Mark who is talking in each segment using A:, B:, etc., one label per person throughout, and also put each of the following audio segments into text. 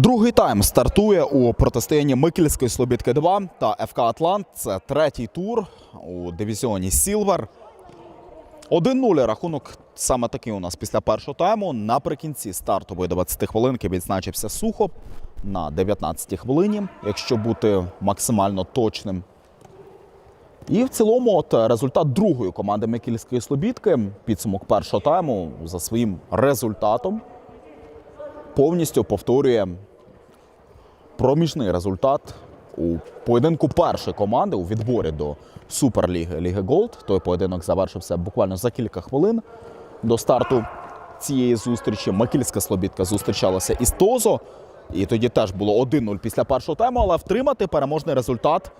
A: Другий тайм стартує у протистоянні Микільської Слобідки 2 та ФК Атлант. Це третій тур у дивізіоні Сілвер. 1-0 рахунок саме такий у нас після першого тайму. Наприкінці стартової 20 хвилинки відзначився Сухоп на 19 хвилині, якщо бути максимально точним. І в цілому, от результат другої команди Микільської Слобідки, підсумок першого тайму за своїм результатом повністю повторює проміжний результат у поєдинку першої команди у відборі до Суперліги Ліги Голд. Той поєдинок завершився буквально за кілька хвилин до старту цієї зустрічі. Макільська Слобідка зустрічалася із Тозо. І тоді теж було 1-0 після першого тайму, але втримати переможний результат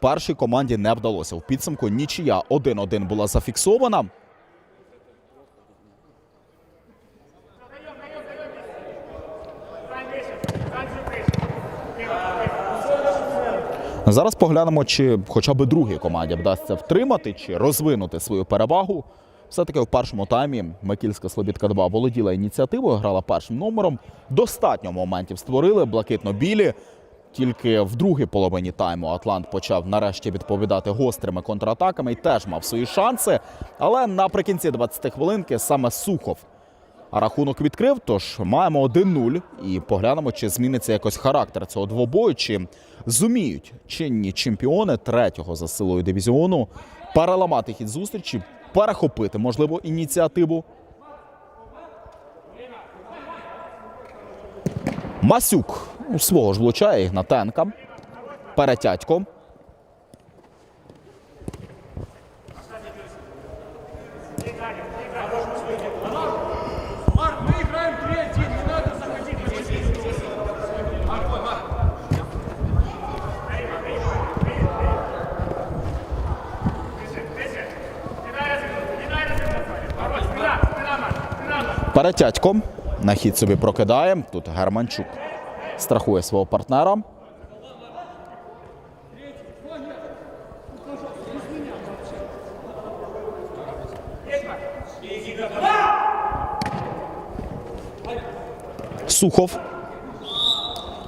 A: першій команді не вдалося. В підсумку нічия 1-1 була зафіксована. Зараз поглянемо, чи хоча б другій команді вдасться втримати чи розвинути свою перевагу. Все-таки в першому таймі Микільська Слобідка 2 володіла ініціативою, грала першим номером. Достатньо моментів створили блакитно-білі. Тільки в другій половині тайму Атлант почав нарешті відповідати гострими контратаками і теж мав свої шанси. Але наприкінці 20 хвилинки саме Сухов рахунок відкрив. Тож маємо 1-0 і поглянемо, чи зміниться якось характер цього двобою, чи зуміють чинні чемпіони третього за силою дивізіону переламати хід зустрічі, перехопити можливо ініціативу. Масюк свого ж влучає Ігнатенка. Перетятько. Перетятько на хід собі прокидає. Тут Германчук страхує свого партнера. Сухов.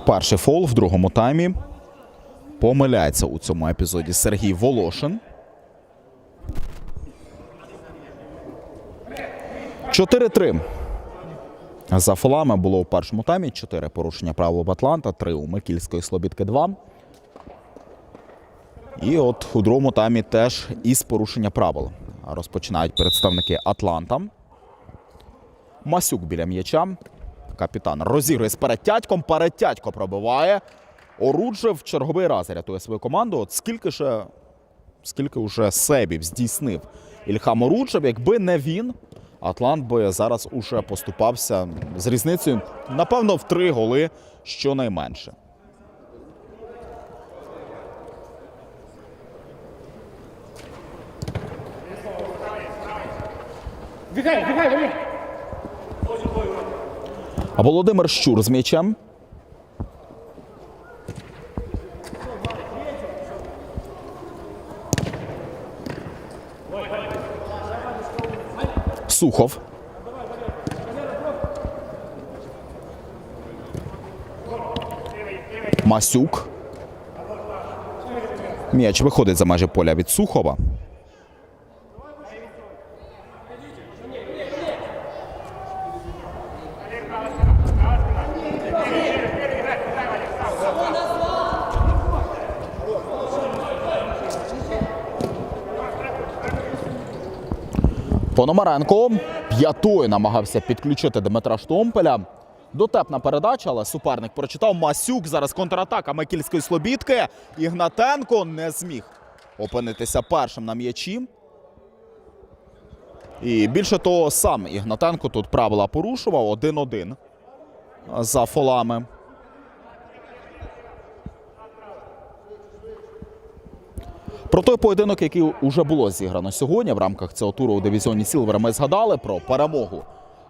A: Перший фол в другому таймі. Помиляється у цьому епізоді Сергій Волошин. 4-3. За фолами було у першому таймі 4 порушення правил Атланта, 3 у Микільської Слобідки 2. І от у другому таймі теж із порушення правил розпочинають представники Атланта. Масюк біля м'яча. Капітан розігрує з перетятьком. Перетятько пробиває. Оруджев в черговий раз рятує свою команду. От скільки ж скільки вже себів здійснив Ільхам Оруджев, якби не він, Атлант би зараз уже поступався з різницею, напевно, в три голи щонайменше. А Володимир Щур з м'ячем. Сухов. Масюк. М'яч виходить за межі поля від Сухова. Пономаренко п'ятою намагався підключити Дмитра Штомпеля. Дотепна передача, але суперник прочитав. Масюк зараз контратака Микільської Слобідки. Ігнатенко не зміг опинитися першим на м'ячі. І більше того, сам Ігнатенко тут правила порушував 1-1 за фолами. Про той поєдинок, який вже було зіграно сьогодні в рамках цього туру у дивізіоні Сілвера, ми згадали про перемогу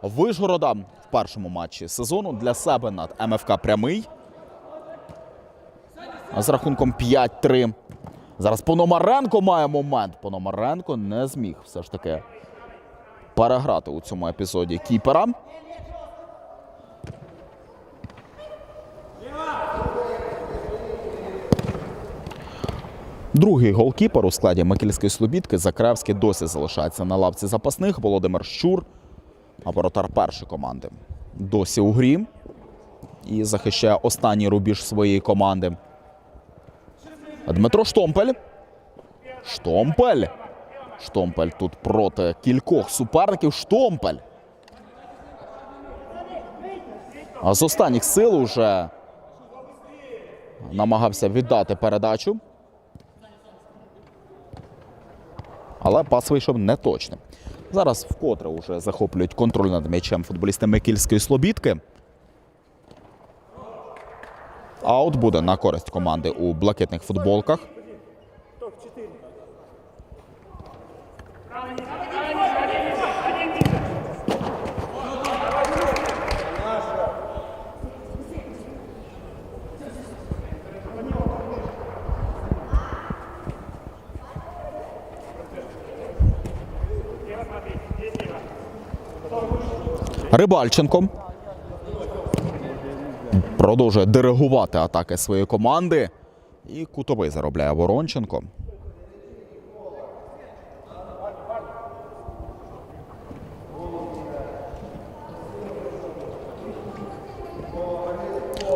A: Вижгорода в першому матчі сезону для себе над МФК Прямий. З рахунком 5-3. Зараз Пономаренко має момент. Пономаренко не зміг все ж таки переграти у цьому епізоді кіпера. Другий голкіпер у складі Микільської Слобідки Закревський досі залишається на лавці запасних. Володимир Щур, а воротар першої команди. Досі у грі і захищає останній рубіж своєї команди. Дмитро Штомпель. Штомпель. Штомпель тут проти кількох суперників. Штомпель. А з останніх сил уже намагався віддати передачу. Але пас вийшов неточним. Зараз вкотре вже захоплюють контроль над м'ячем футболісти Микільської Слобідки. Аут буде на користь команди у блакитних футболках. Рибальченко продовжує диригувати атаки своєї команди. І кутовий заробляє Воронченко.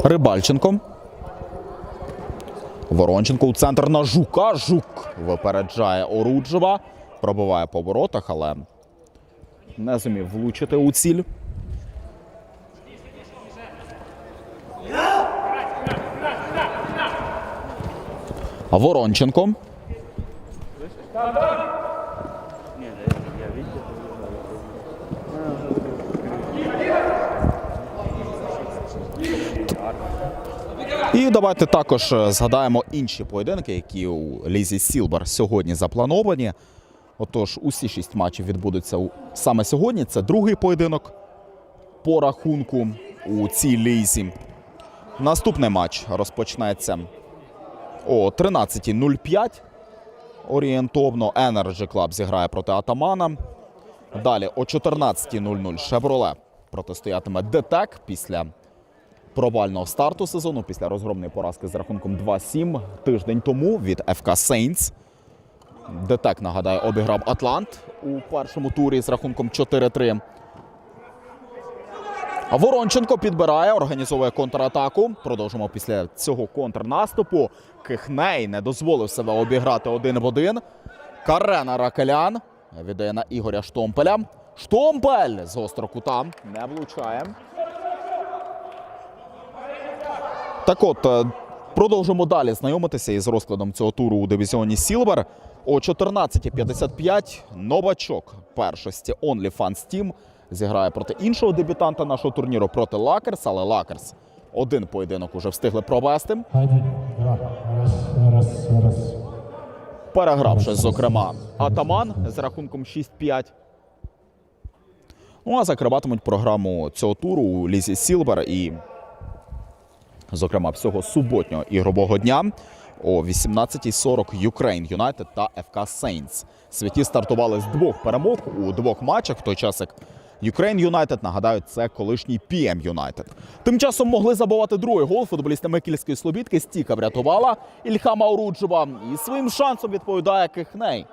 A: Рибальченко. Воронченко у центр на жука. Жук випереджає Оруджева. Пробиває по воротах, але не зумів влучити у ціль. Воронченко. І давайте також е, згадаємо інші поєдинки, які у Лізі Сілбер сьогодні заплановані. Отож, усі шість матчів відбудуться саме сьогодні. Це другий поєдинок по рахунку у цій лізі. Наступний матч розпочнеться о 13.05. Орієнтовно Energy Club зіграє проти Атамана. Далі о 14.00 Шевроле протистоятиме ДТЕК після провального старту сезону, після розгромної поразки з рахунком 2-7 тиждень тому від ФК Сейнс. ДТЕК, нагадаю, обіграв Атлант у першому турі з рахунком 4-3. Воронченко підбирає, організовує контратаку. Продовжимо після цього контрнаступу. Кихней не дозволив себе обіграти один в один. Карена Ракелян віддає на Ігоря Штомпеля. Штомпель з гострого кута не влучає. Так от, е, продовжимо далі знайомитися із розкладом цього туру у дивізіоні Сілвер. О 14.55 новачок першості OnlyFans Team зіграє проти іншого дебютанта нашого турніру проти Лакерс, але Лакерс один поєдинок уже встигли провести, перегравши, зокрема, Атаман з рахунком 6-5. Ну а закриватимуть програму цього туру у Лізі Сілвер і, зокрема, всього суботнього ігрового дня о 18.40 Ukraine United та ФК Saints. Святі стартували з двох перемог у двох матчах, в той час як Ukraine United, нагадаю, це колишній PM United. Тим часом могли забувати другий гол. Футболісти Микільської Слобідки стіка врятувала Ільхама Оруджева. І своїм шансом відповідає Кихней.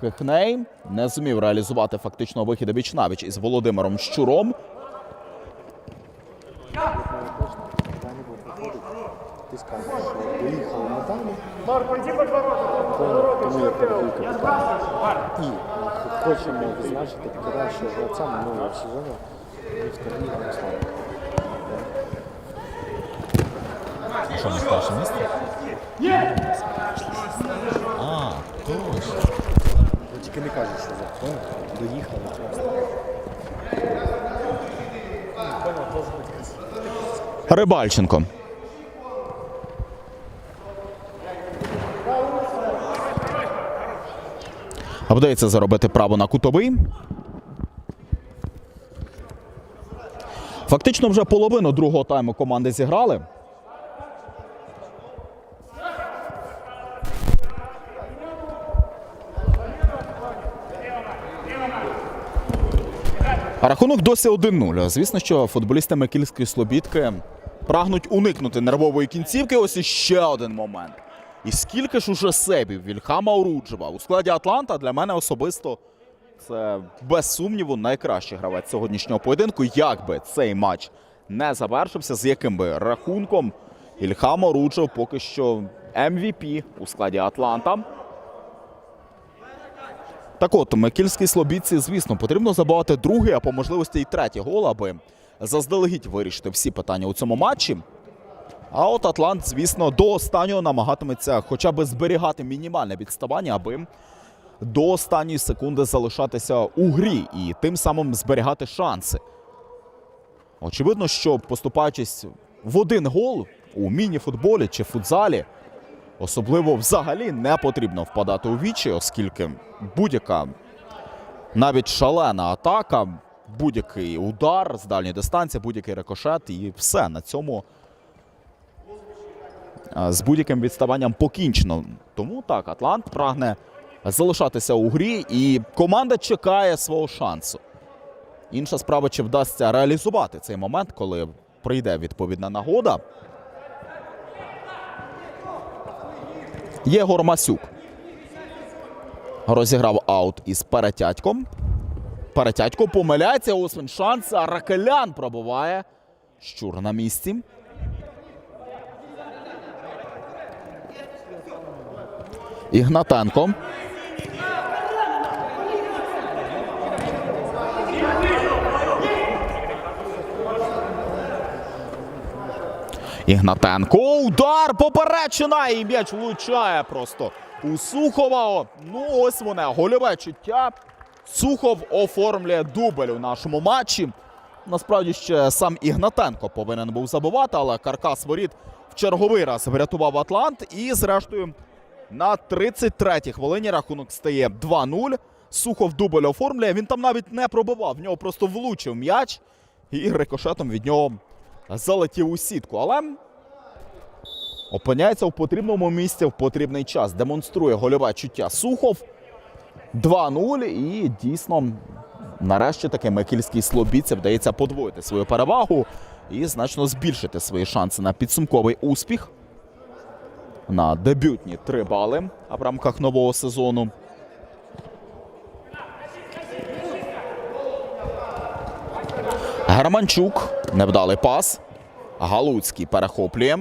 A: Кихней не зумів реалізувати фактично вихід віч навіч із Володимиром Щуром.
B: Ти що доїхали на далі,
C: Марк, иди под ворота.
B: тому я. І хочемо відзначити кращого гравця минулого сезону Віктор Мирослав.
A: Що не перше місце? А, точно.
B: Ну, Тільки не кажуть, що за хто доїхали просто.
A: Рибальченко. Вдається заробити право на кутовий. Фактично вже половину другого тайму команди зіграли. Рахунок досі 1-0. Звісно, що футболісти Микільської Слобідки прагнуть уникнути нервової кінцівки. Ось іще один момент. І скільки ж уже себів Вільхама Оруджева у складі Атланта для мене особисто це без сумніву найкращий гравець сьогоднішнього поєдинку. Як би цей матч не завершився, з яким би рахунком Ільхам Оруджев поки що MVP у складі Атланта. Так от, Микільській Слобідці, звісно, потрібно забивати другий, а по можливості і третій гол, аби заздалегідь вирішити всі питання у цьому матчі. А от Атлант, звісно, до останнього намагатиметься хоча б зберігати мінімальне відставання, аби до останньої секунди залишатися у грі і тим самим зберігати шанси. Очевидно, що поступаючись в один гол у міні-футболі чи футзалі, Особливо взагалі не потрібно впадати у вічі, оскільки будь-яка навіть шалена атака, будь-який удар з дальньої дистанції, будь-який рикошет і все на цьому з будь-яким відставанням покінчено. Тому так, Атлант прагне залишатися у грі, і команда чекає свого шансу. Інша справа, чи вдасться реалізувати цей момент, коли прийде відповідна нагода. Єгор Масюк розіграв аут із перетятьком. Перетятько помиляється. Ось він шанс. А Ракелян пробиває. Щур на місці. Ігнатенко. Ігнатенко. Удар! Поперечина! І м'яч влучає просто у Сухова. Ну, ось воно, гольове чуття. Сухов оформлює дубль у нашому матчі. Насправді ще сам Ігнатенко повинен був забивати, але каркас воріт в черговий раз врятував Атлант. І, зрештою, на 33-й хвилині рахунок стає 2-0. Сухов дубль оформлює. Він там навіть не пробивав. В нього просто влучив м'яч. І рикошетом від нього залетів у сітку. Але опиняється в потрібному місці в потрібний час. Демонструє гольове чуття Сухов. 2-0. І дійсно, нарешті таки Микільській Слобідці вдається подвоїти свою перевагу і значно збільшити свої шанси на підсумковий успіх. На дебютні 3 бали в рамках нового сезону. Германчук. Невдалий пас. Галуцький перехоплює.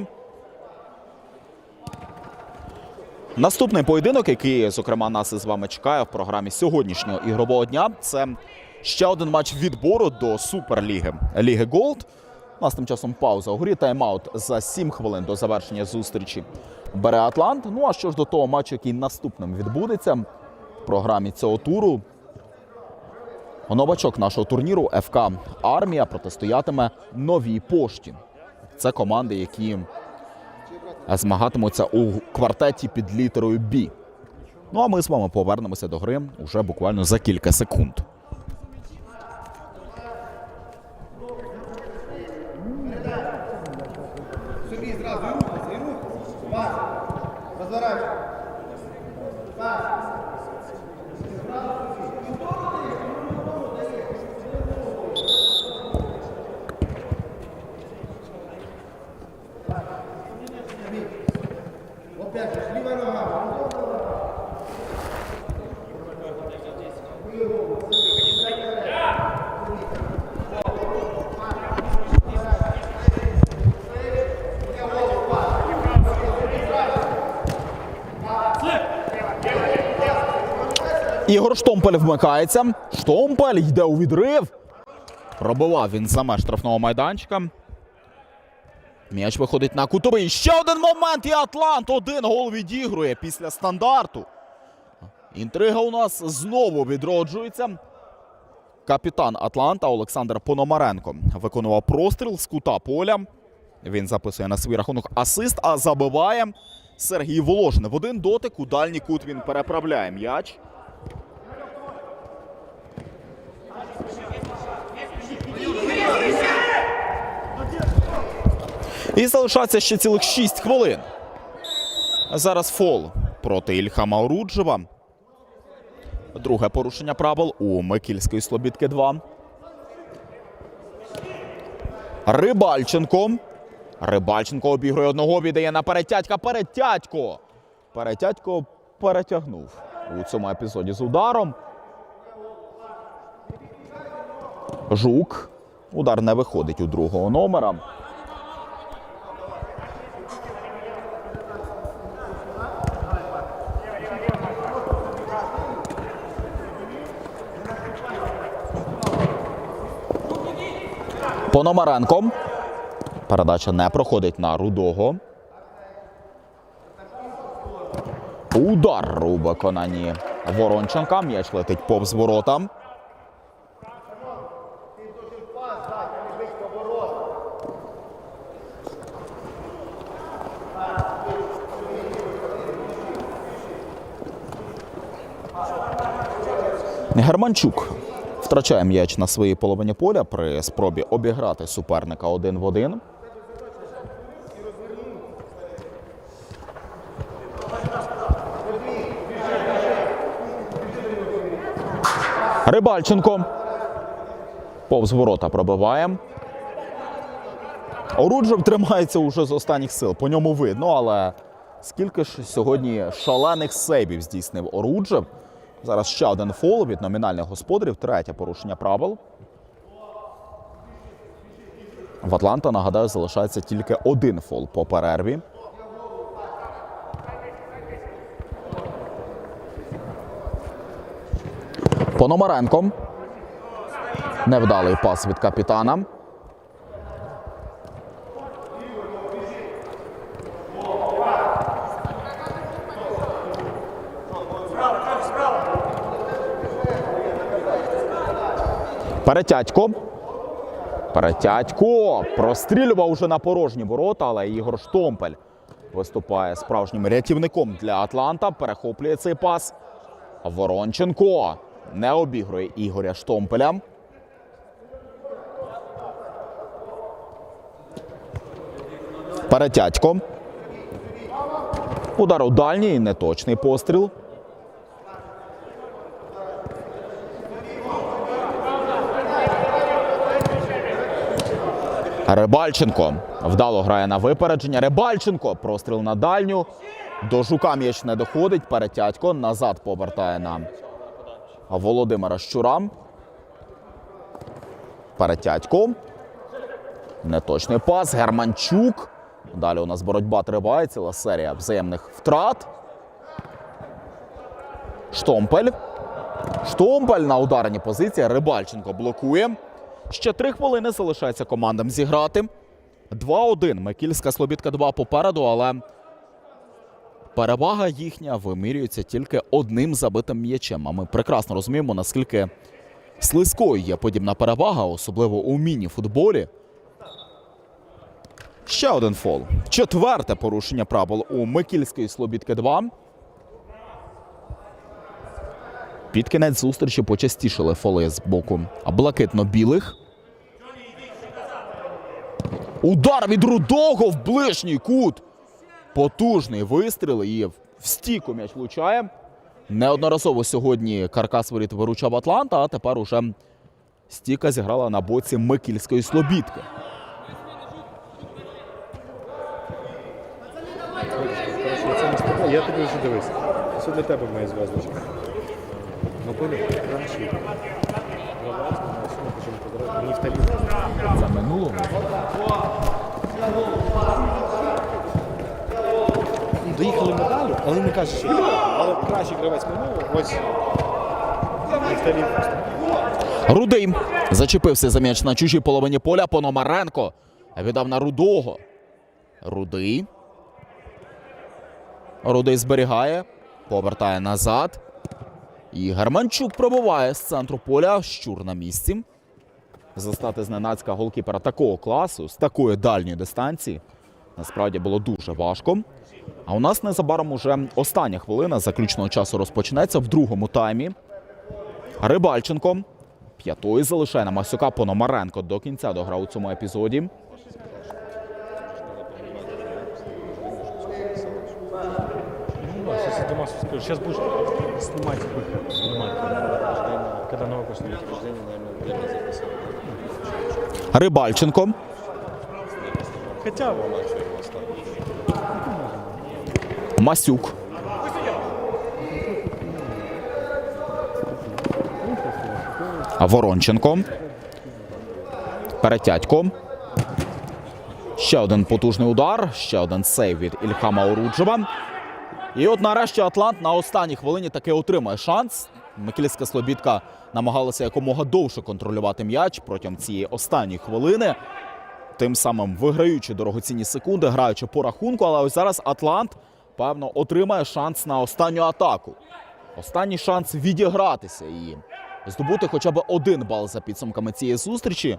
A: Наступний поєдинок, який, зокрема, нас із вами чекає в програмі сьогоднішнього ігрового дня, це ще один матч відбору до Суперліги Ліги Голд. У нас тим часом пауза у грі. Тайм-аут за 7 хвилин до завершення зустрічі бере Атлант. Ну а що ж до того матчу, який наступним відбудеться в програмі цього туру. Новачок нашого турніру ФК Армія протистоятиме новій пошті. Це команди, які змагатимуться у квартеті під літерою Бі. Ну а ми з вами повернемося до гри уже буквально за кілька секунд. Ігор Штомпель вмикається. Штомпель йде у відрив. Пробивав він за меж штрафного майданчика. М'яч виходить на кутовий. Ще один момент і Атлант один гол відігрує після стандарту. Інтрига у нас знову відроджується. Капітан Атланта Олександр Пономаренко виконував простріл з кута поля. Він записує на свій рахунок асист, а забиває Сергій Воложин. В один дотик у дальній кут він переправляє м'яч. І залишається ще цілих 6 хвилин. Зараз фол проти Ільхама Оруджева. Друге порушення правил у Микільської Слобідки 2. Рибальченко. Рибальченко обігрує одного, віддає на перетятька. Перетятько. Перетятько перетягнув у цьому епізоді з ударом. Жук. Удар не виходить у другого номера. Пономаренко. Передача не проходить на рудого. Удар у виконанні Воронченка. М'яч летить повз ворота. Германчук втрачає м'яч на своїй половині поля при спробі обіграти суперника один в один. Рибальченко. Повз ворота пробиває. Оруджев тримається уже з останніх сил. По ньому видно, але скільки ж сьогодні шалених сейбів здійснив Оруджев. Зараз ще один фол від номінальних господарів. Третє порушення правил. В Атланта, нагадаю, залишається тільки один фол по перерві. Пономаренко. Невдалий пас від капітана. Перетятько. Перетятько. Прострілював уже на порожні ворота, але Ігор Штомпель виступає справжнім рятівником для Атланта. Перехоплює цей пас. Воронченко не обігрує Ігоря Штомпеля. Перетятько. Удар у дальній, неточний постріл. Рибальченко вдало грає на випередження. Рибальченко простріл на дальню. До жука м'яч не доходить. Перетятько назад повертає на Володимира Щура. Перетятько. Неточний пас. Германчук. Далі у нас боротьба триває. Ціла серія взаємних втрат. Штомпель. Штомпель на ударній позиції. Рибальченко блокує. Ще три хвилини залишається командам зіграти. 2-1. Микільська Слобідка 2 попереду, але перевага їхня вимірюється тільки одним забитим м'ячем. А ми прекрасно розуміємо, наскільки слизькою є подібна перевага, особливо у міні-футболі. Ще один фол. Четверте порушення правил у Микільської Слобідки 2. Під кінець зустрічі почастішили фоли з боку блакитно-білих. Удар від рудого в ближній кут. Потужний вистріл і в стійку м'яч влучає. Неодноразово сьогодні каркас воріт виручав Атланта, а тепер уже стійка зіграла на боці Микільської Слобідки.
B: Я тобі вже дивився. Це для тебе моя зв'язочка. Ну? Кращий. Гравець, мене подарувати. Мені в тарілку.
A: За минулого
B: Доїхали медалю, але не що але кращий гравець минулого.
A: Рудий зачепився за м'яч на чужій половині поля. Пономаренко віддав на Рудого. Рудий. Рудий зберігає, повертає назад. І Германчук пробиває з центру поля. Щур на місці. Застати зненацька голкіпера такого класу з такої дальньої дистанції. Насправді було дуже важко. А у нас незабаром уже остання хвилина заключного часу розпочнеться в другому таймі. Рибальченко п'ятої залишає на Масюка Пономаренко до кінця дограв у цьому епізоді.
B: Сейчас это массу скажу. Сейчас будешь снимать их. Снимать. Когда новый после
A: Рибальченко.
B: Хотя бы.
A: Масюк. Воронченко. Перетятько. Ще один потужний удар, ще один сейв від Ільхама Оруджева. І от нарешті Атлант на останній хвилині таки отримає шанс. Микільська Слобідка намагалася якомога довше контролювати м'яч протягом цієї останньої хвилини тим самим виграючи дорогоцінні секунди, граючи по рахунку. Але ось зараз Атлант, певно, отримає шанс на останню атаку. Останній шанс відігратися і здобути хоча б один бал за підсумками цієї зустрічі.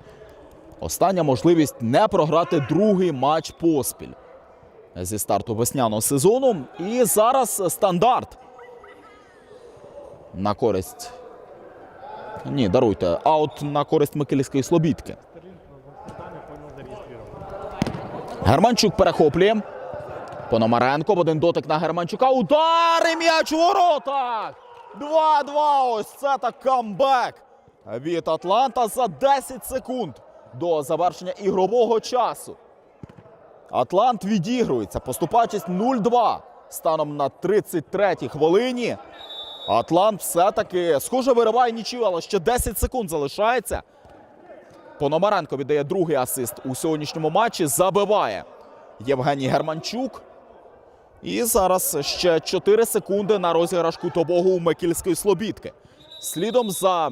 A: Остання можливість не програти другий матч поспіль зі старту весняного сезону. І зараз стандарт на користь. Ні, даруйте, аут на користь Микилівської Слобідки. Германчук перехоплює. Пономаренко один дотик на Германчука. Удар і м'яч у воротах! 2-2. Ось це так камбек від Атланта за 10 секунд до завершення ігрового часу. Атлант відігрується, поступаючись 0-2 станом на 33-й хвилині. Атлант все-таки схоже вириває нічию, але ще 10 секунд залишається. Пономаренко віддає другий асист у сьогоднішньому матчі. Забиває Євгеній Германчук. І зараз ще 4 секунди на розіграш кутобогу у Микільської Слобідки. Слідом за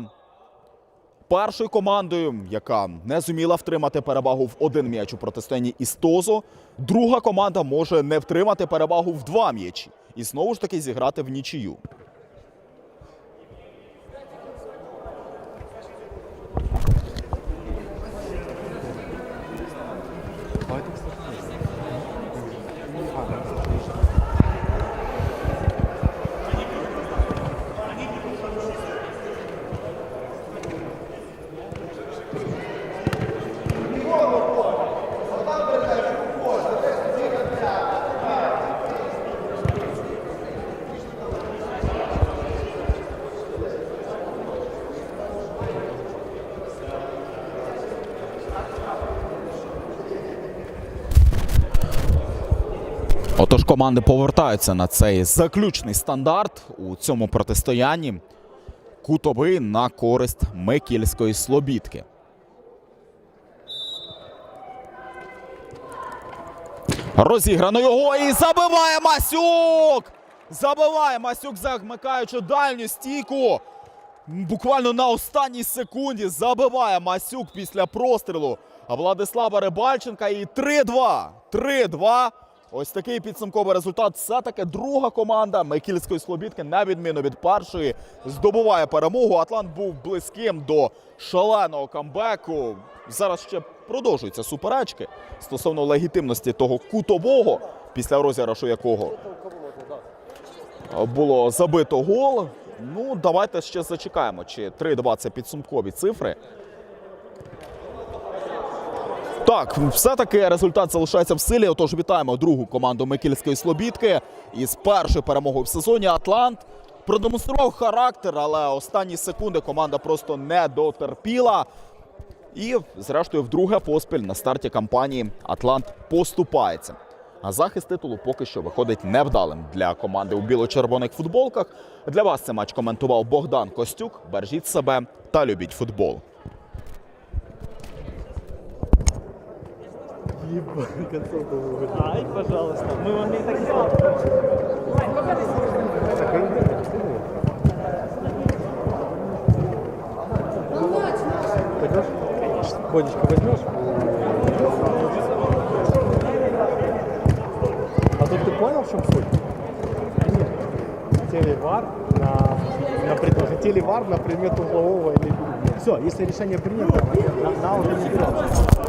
A: першою командою, яка не зуміла втримати перевагу в один м'яч у протистоянні із Тозо, друга команда може не втримати перевагу в два м'ячі і знову ж таки зіграти в нічию. Отож, команди повертаються на цей заключний стандарт у цьому протистоянні. Кутовий на користь Микільської Слобідки. Розіграно його і забиває Масюк! Забиває Масюк, замикаючи дальню стійку. Буквально на останній секунді забиває Масюк після прострілу Владислава Рибальченка. І 3-2. 3-2. Ось такий підсумковий результат. Все-таки друга команда Микільської Слобідки, на відміну від першої, здобуває перемогу. Атлант був близьким до шаленого камбеку. Зараз ще продовжуються суперечки стосовно легітимності того кутового, після розіграшу якого було забито гол. Ну, давайте ще зачекаємо, чи 3-2 це підсумкові цифри. Так, все-таки результат залишається в силі. Отож, вітаємо другу команду Микільської Слобідки. Із першою перемогою в сезоні Атлант продемонстрував характер, але останні секунди команда просто не дотерпіла. І, зрештою, вдруге поспіль на старті кампанії Атлант поступається. А захист титулу поки що виходить невдалим для команди у біло-червоних футболках. Для вас цей матч коментував Богдан Костюк. Бережіть себе та любіть футбол.
C: Ай, пожалуйста. Мы вам не так и
B: сделать. Пойдешь? Возьмешь? А тут ты понял, в чем суть? Телевар на, на предмет, телевар на предмет углового или Все, если решение принято, на, на организацию.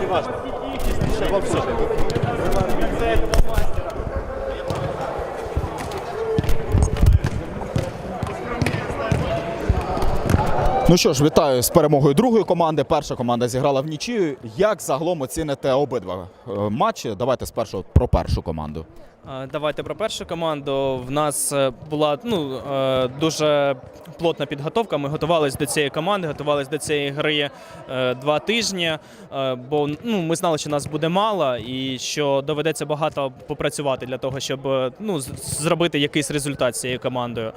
B: Не берется. Не важно. Сейчас вам слушай.
A: Ну що ж, вітаю з перемогою другої команди. Перша команда зіграла в нічию. Як загалом оціните обидва е, матчі? Давайте спершу про першу команду.
D: Давайте про першу команду. В нас е, була ну, е, дуже плотна підготовка. Ми готувалися до цієї команди, готувалися до цієї гри два тижні, бо ну, ми знали, що нас буде мало і що доведеться багато попрацювати для того, щоб ну, зробити якийсь результат з цією командою.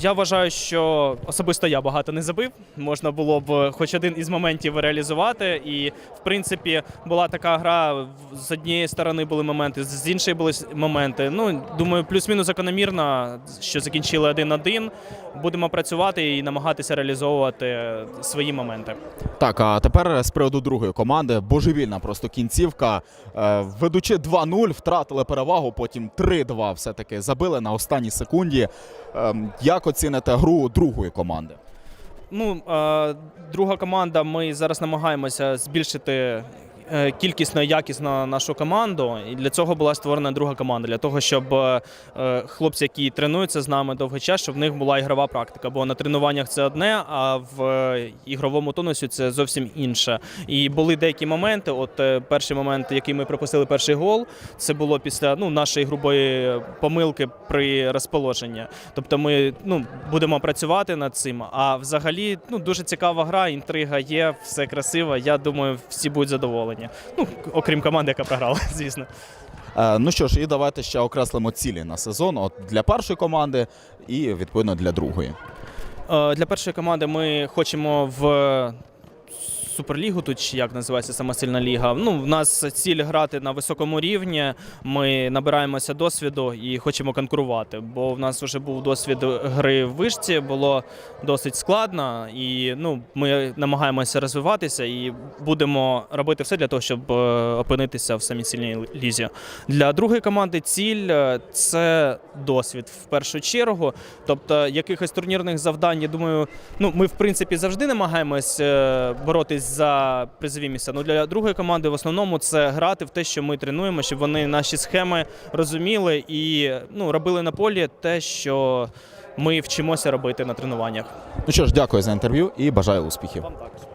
D: Я вважаю, що особисто я багато не забив. Можна було б хоч один із моментів реалізувати. І, в принципі, була така гра. З однієї сторони були моменти, з іншої були моменти. Ну, думаю, плюс-мінус закономірно, що закінчили 1-1. Будемо працювати і намагатися реалізовувати свої моменти.
A: Так, а тепер з приводу другої команди. Божевільна просто кінцівка. Е, Ведучи 2-0, втратили перевагу, потім 3-2 все-таки забили на останній секунді. Ем, Як оціните гру другої команди?
D: Ну, друга команда. Ми зараз намагаємося збільшити. Е, Кількісно і якісно нашу команду, і для цього була створена друга команда. Для того, щоб е, е, хлопці, які тренуються з нами довгий час, щоб в них була ігрова практика. Бо на тренуваннях це одне, а в ігровому тонусі це зовсім інше. І були деякі моменти. От перший момент, який ми пропустили перший гол, це було після ну, нашої грубої помилки при розположенні. Тобто ми ну, будемо працювати над цим. А взагалі ну, дуже цікава гра, інтрига є, все красиво. Я думаю, всі будуть задоволені. Ну, окрім команди, яка програла, звісно.
A: Е, Ну що ж, і давайте ще окреслимо цілі на сезон от для першої команди і відповідно для другої.
D: Е, Для першої команди ми хочемо в Суперлігу, тут чи як називається сама сильна ліга. Ну, в нас ціль грати на високому рівні. Ми набираємося досвіду і хочемо конкурувати. Бо в нас вже був досвід гри в вишці, було досить складно, і ну, ми намагаємося розвиватися і будемо робити все для того, щоб е, опинитися в самій сильній лізі. Для другої команди ціль е, це досвід в першу чергу. Тобто якихось турнірних завдань, я думаю, ну ми в принципі завжди намагаємось е, боротись за призові місця. Ну для другої команди в основному це грати в те, що ми тренуємо, щоб вони наші схеми розуміли і ну робили на полі те, що ми вчимося робити на тренуваннях.
A: Ну що ж, дякую за інтерв'ю і бажаю успіхів.
D: Вам також.